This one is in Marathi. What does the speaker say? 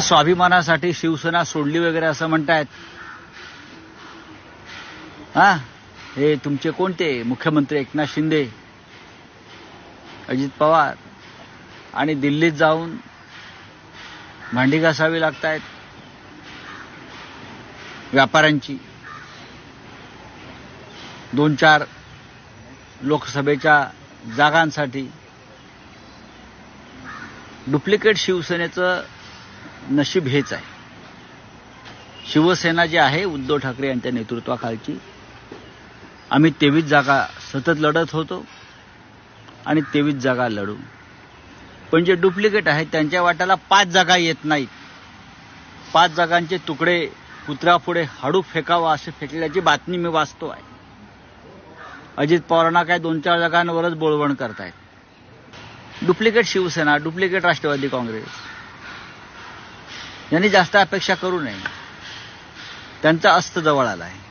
स्वाभिमानासाठी शिवसेना सोडली वगैरे असं म्हणतायत. हा? हे तुमचे कोणते? मुख्यमंत्री एकनाथ शिंदे अजित पवार आणि दिल्लीत जाऊन भांडी घासावी लागतायत व्यापाऱ्यांची. दोन चार लोकसभेच्या जागांसाठी. डुप्लिकेट शिवसेनेचं नशीब हेच आहे. शिवसेना जी आहे उद्धव ठाकरे यांच्या नेतृत्वाखालची आम्ही तेवीस जागा सतत लढत होतो आणि तेवीस जागा लढू. पण जे डुप्लिकेट आहेत त्यांच्या वाट्याला पाच जागा येत नाहीत. पाच जागांचे तुकडे कुत्र्यापुढे हाडू फेकावा असे फेकल्याची बातमी मी वाचतो आहे. अजित पवारांना काय दोन चार जागांवरच बोळवण करतायत. डुप्लिकेट शिवसेना डुप्लिकेट राष्ट्रवादी काँग्रेस यांनी जास्त अपेक्षा करू नये. त्यांचा अस्त जवळ आला आहे